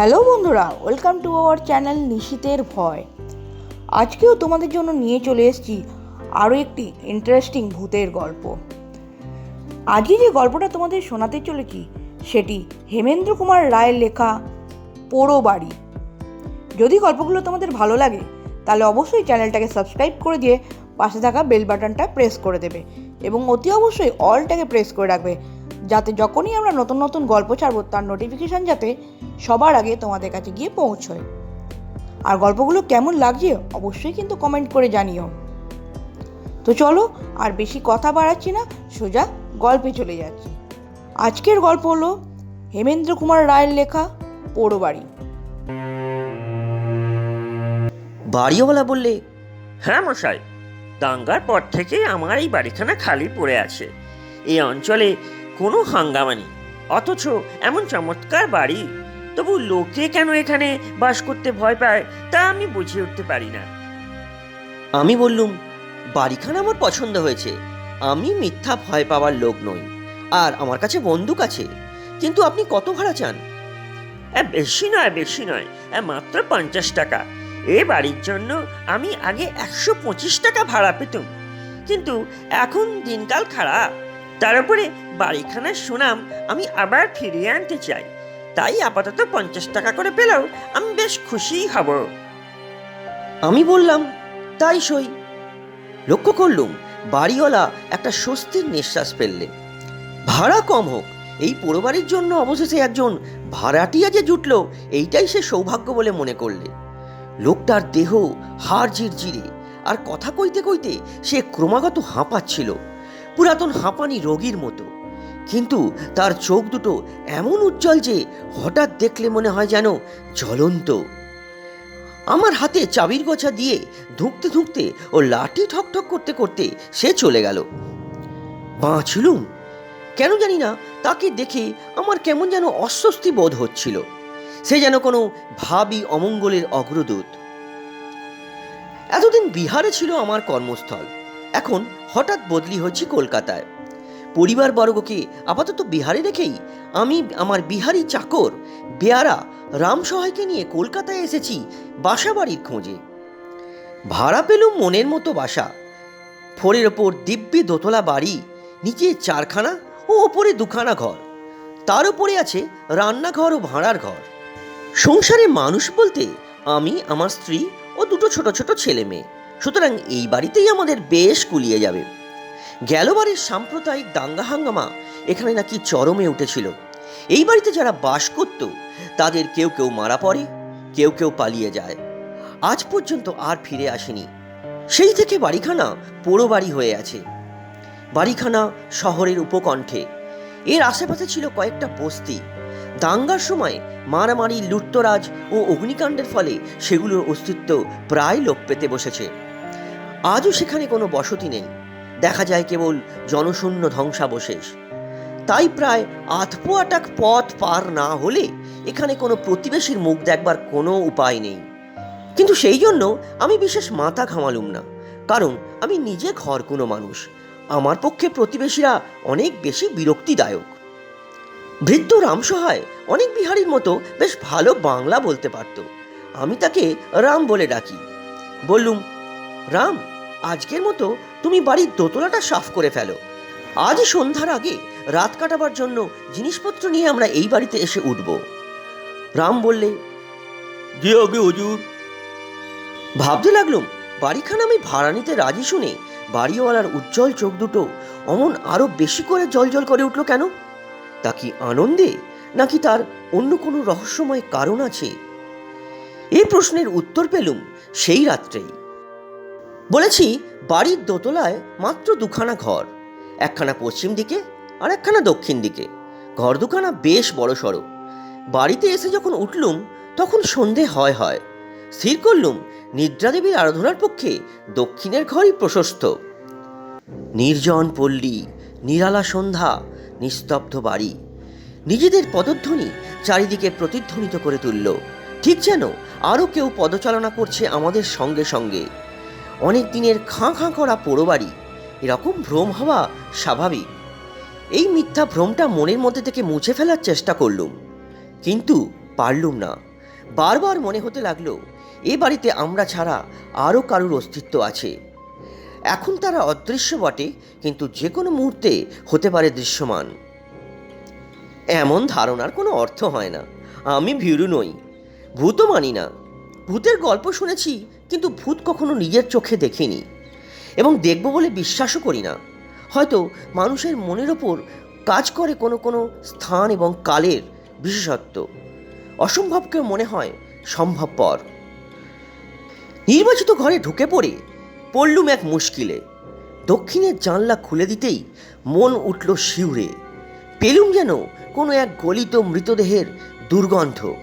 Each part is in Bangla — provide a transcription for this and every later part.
হ্যালো বন্ধুরা, ওয়েলকাম টু আওয়ার চ্যানেল নিশীতের ভয়। আজকেও তোমাদের জন্য নিয়ে চলে এসেছি আরও একটি ইন্টারেস্টিং ভূতের গল্প। আজকে যে গল্পটা তোমাদের শোনাতে চলেছি, সেটি হেমেন্দ্র কুমার রায়ের লেখা পোড়ো বাড়ি। যদি গল্পগুলো তোমাদের ভালো লাগে, তাহলে অবশ্যই চ্যানেলটাকে সাবস্ক্রাইব করে দিয়ে পাশে থাকা বেল বাটনটা প্রেস করে দেবে এবং অতি অবশ্যই অলটাকে প্রেস করে রাখবে। যাতে যখনই আমরা নতুন নতুন গল্প ছাড়বো তার নোটিফিকেশান যাতে সবার আগে তোমাদের কাছে গিয়ে পৌঁছয়। আর গল্পগুলো কেমন লাগছে অবশ্যই কিন্তু কমেন্ট করে জানিও। তো চলো আর বেশি কথা বাড়াচ্ছি না সোজা গল্পে চলে যাচ্ছি। আজকের গল্প হলো হেমেন্দ্র কুমার রায়ের লেখা পোড়ো বাড়ি বাড়িওয়ালা বললে হ্যাঁ মশাই দাঙ্গার পর থেকে আমার এই বাড়িখানা খালি পড়ে আছে। এই অঞ্চলে কোনো হাঙ্গামা নেই। অথচ এমন চমৎকার বাড়ি। তবু লোকে কেন এখানে বাস করতে ভয় পায় তা আমি বুঝে উঠতে পারি না। আমি বললুম, বাড়িখানা আমার পছন্দ হয়েছে। আমি মিথ্যা ভয় পাওয়ার লোক নই। আর আমার কাছে বন্দুক আছে। কিন্তু আপনি কত ভাড়া চান? বেশি নয় বেশি নয়। মাত্র পঞ্চাশ টাকা। এ বাড়ির জন্য আমি আগে একশো পঁচিশ টাকা ভাড়া পেতাম। কিন্তু এখন দিনকাল খারাপ। তার উপরে বাড়িখানার সুনাম আমি আবার ফিরিয়ে আনতে চাই। তাই আপাতত পঞ্চাশ টাকা করে পেলেও আমি বেশ খুশিই হব। আমি বললাম, তাই সই। লক্ষ্য করলুম, বাড়িওয়ালা একটা স্বস্তির নিঃশ্বাস ফেললে। ভাড়া কম হোক, এই পোড়ো বাড়ির জন্য অবশেষে একজন ভাড়াটিয়া যে জুটল, এইটাই সে সৌভাগ্য বলে মনে করলে। লোকটার দেহ হাড় জিরজিরে আর কথা কইতে কইতে সে ক্রমাগত হাঁপাচ্ছিল। পুরাতন হাঁপানি রোগীর মতো। কিন্তু তার চোখ দুটো এমন উজ্জ্বল যে হঠাৎ দেখলে মনে হয় যেন জ্বলন্ত। আমার হাতে চাবির গোছা দিয়ে ধুঁকতে ধুঁকতে ও লাঠি ঠকঠক করতে করতে সে চলে গেল। বাঁচলুম? কেন জানি না, তাকে দেখে আমার কেমন যেন অস্বস্তি বোধ হচ্ছিল। সে যেন কোনো ভাবি অমঙ্গলের অগ্রদূত। এতদিন বিহারে ছিল আমার কর্মস্থল। এখন হঠাৎ বদলি হয়েছি কলকাতায়। পরিবার বর্গকে আপাতত বিহারে রেখেই আমি আমার বিহারি চাকর, বেয়ারা রামসহায়কে নিয়ে কলকাতায় এসেছি বাসা বাড়ির খোঁজে। ভাড়া পেলুম মনের মতো বাসা। ফোরের ওপর দিব্যি দোতলা বাড়ি, নিচে চারখানা ও ওপরে দুখানা ঘর। তার উপরে আছে রান্নাঘর ও ভাড়ার ঘর। সংসারে মানুষ বলতে আমি, আমার স্ত্রী ও দুটো ছোট ছোট ছেলে মেয়ে সুতরাং এই বাড়িতেই আমাদের বেশ কুলিয়ে যাবে। গেল বাড়ির সাম্প্রদায়িক দাঙ্গা হাঙ্গামা এখানে নাকি চরমে উঠেছিল। এই বাড়িতে যারা বাস করত, তাদের কেউ কেউ মারা পড়ে, কেউ কেউ পালিয়ে যায়। আজ পর্যন্ত আর ফিরে আসেনি। সেই থেকে বাড়িখানা পোড়ো বাড়ি হয়ে আছে। বাড়িখানা শহরের উপকণ্ঠে। এর আশেপাশে ছিল কয়েকটা বস্তি। দাঙ্গার সময় মারামারি, লুটতরাজ ও অগ্নিকাণ্ডের ফলে সেগুলোর অস্তিত্ব প্রায় লোপ পেতে বসেছে। আজও সেখানে কোনো বসতি নেই। দেখা যায় কেবল জনশূন্য ধ্বংসাবশেষ। তাই প্রায় আধপোয়াটাক পথ পার না হলে এখানে কোনো প্রতিবেশীর মুখ দেখবার কোনো উপায় নেই। কিন্তু সেই জন্য আমি বিশেষ মাথা ঘামালুম না, কারণ আমি নিজে ঘর কোনো মানুষ। আমার পক্ষে প্রতিবেশীরা অনেক বেশি বিরক্তিদায়ক। বৃদ্ধ রামসহায় অনেক বিহারীর মতো বেশ ভালো বাংলা বলতে পারত। আমি তাকে রাম বলে ডাকি। বললুম, রাম আজকের মতো তুমি বাড়ির দোতলাটা সাফ করে ফেলো। আজ সন্ধ্যার আগে রাত কাটাবার জন্য জিনিসপত্র নিয়ে আমরা এই বাড়িতে এসে উঠব। রাম বললে যে আগে হুজুর। ভাবতে লাগলুম, বাড়িখানা আমি ভাড়া নিতে রাজি শুনে বাড়িওয়ালার উজ্জ্বল চোখ দুটো অমন আরও বেশি করে জলজল করে উঠল কেন? তা কি আনন্দে, নাকি তার অন্য কোনো রহস্যময় কারণ আছে? এই প্রশ্নের উত্তর পেলুম সেই রাত্রেই। বলেছি, বাড়ির দোতলায় মাত্র দুখানা ঘর, একখানা পশ্চিম দিকে আর একখানা দক্ষিণ দিকে। ঘর দুখানা বেশ বড় সড়ো। বাড়িতে এসে যখন উঠলুম, তখন সন্ধে হয় হয়। স্থির করলুম, নিদ্রাদেবীর আরাধনার পক্ষে দক্ষিণের ঘরই প্রশস্ত। নির্জন পল্লী, নিরালা সন্ধ্যা, নিস্তব্ধ বাড়ি। নিজেদের পদধ্বনি চারিদিকে প্রতিধ্বনিত করে তুলল। ঠিক যেন আরও কেউ পদচালনা করছে আমাদের সঙ্গে সঙ্গে। অনেক দিনের খাঁ খাঁ করা পোড়ো বাড়ি। এরকম ভ্রম হওয়া স্বাভাবিক। এই মিথ্যা ভ্রমটা মনের মধ্যে থেকে মুছে ফেলার চেষ্টা করলুম। কিন্তু পারলুম না। বারবার মনে হতে লাগল, এ বাড়িতে আমরা ছাড়া আরও কারুর অস্তিত্ব আছে। এখন তারা অদৃশ্য বটে, কিন্তু যে কোনো মুহূর্তে হতে পারে দৃশ্যমান। এমন ধারণার কোনো অর্থ হয় না। আমি ভীরু নই। ভূতও মানি না। ভূতের গল্প শুনেছি কিন্তু ভূত কখনো নিজের চোখে দেখিনি। এবং দেখব বলে বিশ্বাসও করি না। হয়তো মানুষের মনের ওপর কাজ করে কোনো কোনো স্থান এবং কালের বিশেষত্ব। অসম্ভবকে মনে হয় সম্ভবপর। নির্বাচিত ঘরে ঢুকে পড়ে পড়লুম এক মুশকিলে। দক্ষিণের জানলা খুলে দিতেই মন উঠল শিউরে। পেলুম যেন কোনো এক গলিত মৃতদেহের দুর্গন্ধ।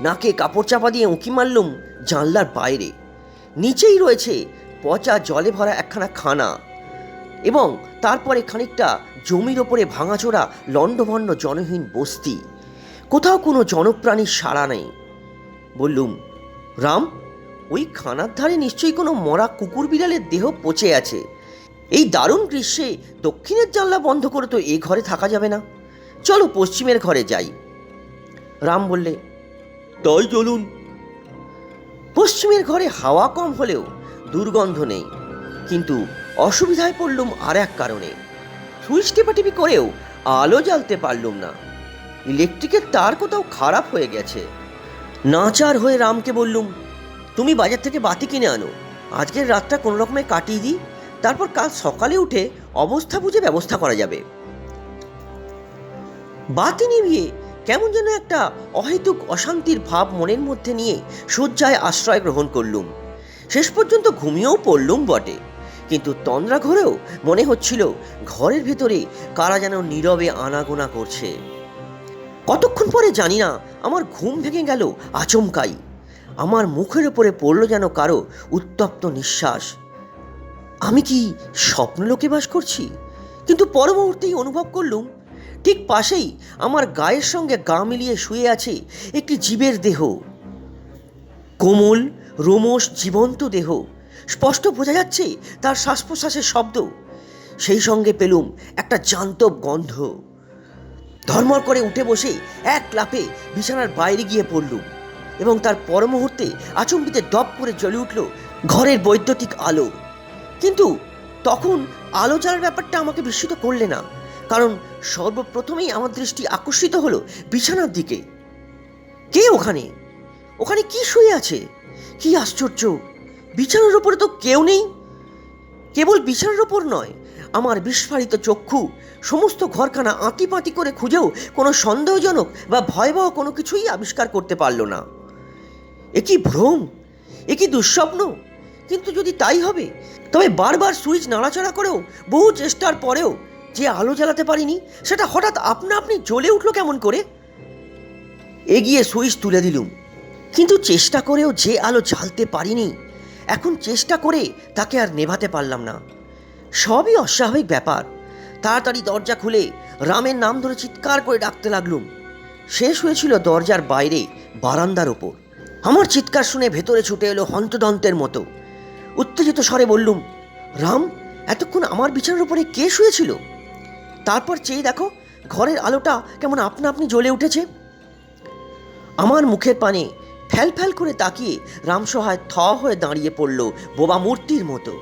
নাকে কাপড় চাপা দিয়ে উঁকি মারলুম জানলার বাইরে। নিচেই রয়েছে পচা জলে ভরা একখানা খানা এবং তারপরে খানিকটা জমির ওপরে ভাঙাচোরা লণ্ডভণ্ড জনহীন বস্তি। কোথাও কোনো জনপ্রাণীর সাড়া নেই। বললুম, রাম, ওই খানার ধারে নিশ্চয়ই কোনো মরা কুকুর বিড়ালের দেহ পচে আছে। এই দারুণ গ্রীষ্মে দক্ষিণের জানলা বন্ধ করে তো এ ঘরে থাকা যাবে না। চলো পশ্চিমের ঘরে যাই। রাম বললে, তাই চলুন। পশ্চিমের ঘরে হাওয়া কম হলেও দুর্গন্ধ নেই। কিন্তু অসুবিধায় পড়লুম আর এক কারণে। সুইচ টিপাটিপি করেও আলো জ্বালতে পারলুম না। ইলেকট্রিকের তার কোথাও খারাপ হয়ে গেছে। নাচার হয়ে রামকে বললুম, তুমি বাজার থেকে বাতি কিনে আনো। আজকের রাতটা কোনো রকমে কাটিয়ে দিই, তারপর কাল সকালে উঠে অবস্থা বুঝে ব্যবস্থা করা যাবে। বাতি নিভিয়ে কেমন যেন একটা অহেতুক অশান্তির ভাব মনের মধ্যে নিয়ে শয্যায় আশ্রয় গ্রহণ করলুম। শেষ পর্যন্ত ঘুমিয়েও পড়লুম বটে। কিন্তু তন্দ্রা ঘরেও মনে হচ্ছিল ঘরের ভেতরে কারা যেন নীরবে আনাগোনা করছে। কতক্ষণ পরে জানি না, আমার ঘুম ভেঙে গেল আচমকাই। আমার মুখের ওপরে পড়ল যেন কারও উত্তপ্ত নিঃশ্বাস। আমি কি স্বপ্নলোকে বাস করছি? কিন্তু পর মুহূর্তেই অনুভব করলুম ঠিক পাশেই আমার গায়ের সঙ্গে গা মিলিয়ে শুয়ে আছে একটি জীবের দেহ। কোমল, রোমশ, জীবন্ত দেহ। স্পষ্ট বোঝা যাচ্ছে তার শ্বাস প্রশ্বাসের শব্দ। সেই সঙ্গে পেলুম একটা জান্তব গন্ধ। ধর্মর করে উঠে বসে এক লাফে বিছানার বাইরে গিয়ে পড়লুম এবং তার পর মুহূর্তে আচম্বিতে দপ করে জ্বলে উঠল ঘরের বৈদ্যুতিক আলো। কিন্তু তখন আলো জ্বালার ব্যাপারটা আমাকে বিস্মিত করলে না। কারণ সর্বপ্রথমেই আমার দৃষ্টি আকর্ষিত হলো বিছানার দিকে। কে ওখানে? ওখানে কি শুয়ে আছে? কি আশ্চর্য! বিছানার ওপরে তো কেউ নেই। কেবল বিছানার ওপর নয়, আমার বিস্ফারিত চক্ষু, সমস্ত ঘরখানা আঁতিপাতি করে খুঁজেও কোনো সন্দেহজনক বা ভয়াবহ কোনো কিছুই আবিষ্কার করতে পারল না। এ কি ভ্রম? এ কি দুঃস্বপ্ন? কিন্তু যদি তাই হবে, তবে বারবার সুইচ নাড়াচাড়া করেও বহু চেষ্টার পরেও যে আলো জ্বালাতে পারিনি, সেটা হঠাৎ আপনা আপনি জ্বলে উঠল কেমন করে? এগিয়ে সুইচ তুলে দিলুম, কিন্তু চেষ্টা করেও যে আলো জ্বালতে পারিনি, এখন চেষ্টা করে তাকে আর নেভাতে পারলাম না। সবই অস্বাভাবিক ব্যাপার। তাড়াতাড়ি দরজা খুলে রামের নাম ধরে চিৎকার করে ডাকতে লাগলুম। শেষ হয়েছিল দরজার বাইরে বারান্দার ওপর। আমার চিৎকার শুনে ভেতরে ছুটে এলো হন্তদন্তের মতো। উত্তেজিত স্বরে বললুম, রাম, এতক্ষণ আমার বিছানার উপরে কে শুয়েছিল? তারপর চেয়ে দেখো, ঘরের আলোটা কেমন আপনা আপনি জ্বলে উঠেছে। আমার মুখের পানে ফ্যাল ফ্যাল করে তাকিয়ে রামসহায় থ হয়ে দাঁড়িয়ে পড়ল বোবা মূর্তির মতো।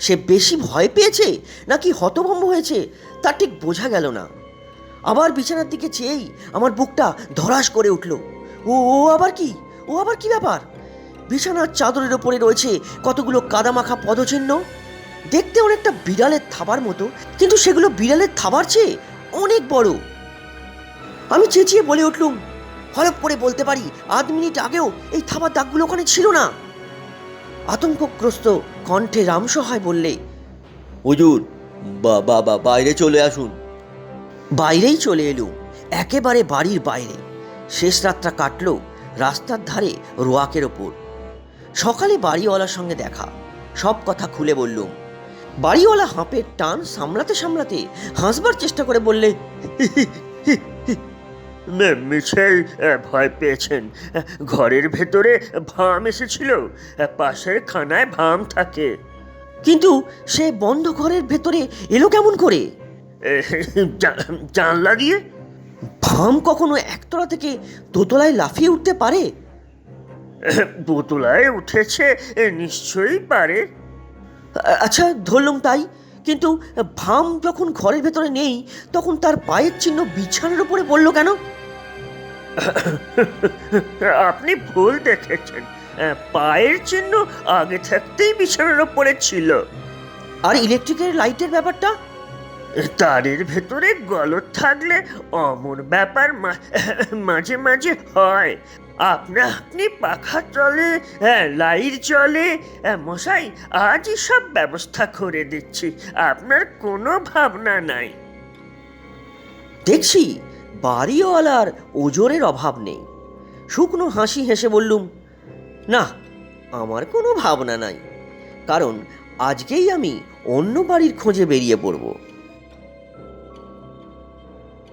সে বেশি ভয় পেয়েছে নাকি হতভম্ব হয়েছে, তা ঠিক বোঝা গেল না। আবার বিছানার দিকে চেয়েই আমার বুকটা ধরাস করে উঠল। ও ও আবার কি? ও আবার কি ব্যাপার? বিছানার চাদরের ওপরে রয়েছে কতগুলো কাদামাখা পদচিহ্ন? দেখতে অনেকটা বিড়ালের থাবার মতো কিন্তু সেগুলো বিড়ালের থাবার চেয়ে অনেক বড়। আমি চেঁচিয়ে বলে উঠলুম হলপ করে বলতে পারি আধ মিনিট আগেও এই থাবার দাগগুলো ওখানে ছিল না? আতঙ্কগ্রস্ত কণ্ঠে রামসহায় বললে হুজুর বা বা বাইরে চলে আসুন। বাইরেই চলে এলুম একেবারে বাড়ির বাইরে। শেষ রাতটা কাটলো রাস্তার ধারে রোয়াকের ওপর। সকালে বাড়িওয়ালার সঙ্গে দেখা সব কথা খুলে বললুম বাড়িওয়ালা হাঁপের টান সামলাতে সামলাতে হাসবার চেষ্টা করে বললে মে- মিছেই আহ, ভয় পেয়েছেন। ঘরের ভেতরে ভাম এসেছিল পাশের খানায় ভাম থাকে। কিন্তু সে বন্ধ ঘরের ভেতরে এলো কেমন করে? জানলা দিয়ে? ভাম কখনো একতলা থেকে দোতলায় লাফিয়ে উঠতে পারে? দোতলায় উঠেছে নিশ্চয়ই পারে। আচ্ছা ধরলাম তাই। কিন্তু ভাম যখন ঘরের ভেতরে নেই তখন তার পায়ের চিহ্ন বিছানার উপরে পড়ল কেন? আপনি ভুল দেখেছেন। পায়ের চিহ্ন আগে থাকতেই বিছানার ওপরে ছিল। আর ইলেকট্রিকের লাইটের ব্যাপারটা? তারের ভেতরে গলত থাকলে অমন ব্যাপার মাঝে মাঝে হয়। আপনা আপনি পাখা চলে হ্যাঁ, লাইট চলে মশাই আজই সব ব্যবস্থা করে দিচ্ছি। আপনার কোনো ভাবনা নাই। দেখছি বাড়িওয়ালার ওজোরের অভাব নেই। শুকনো হাসি হেসে বললুম না আমার কোনো ভাবনা নাই। কারণ আজকেই আমি অন্য বাড়ির খোঁজে বেরিয়ে পড়ব।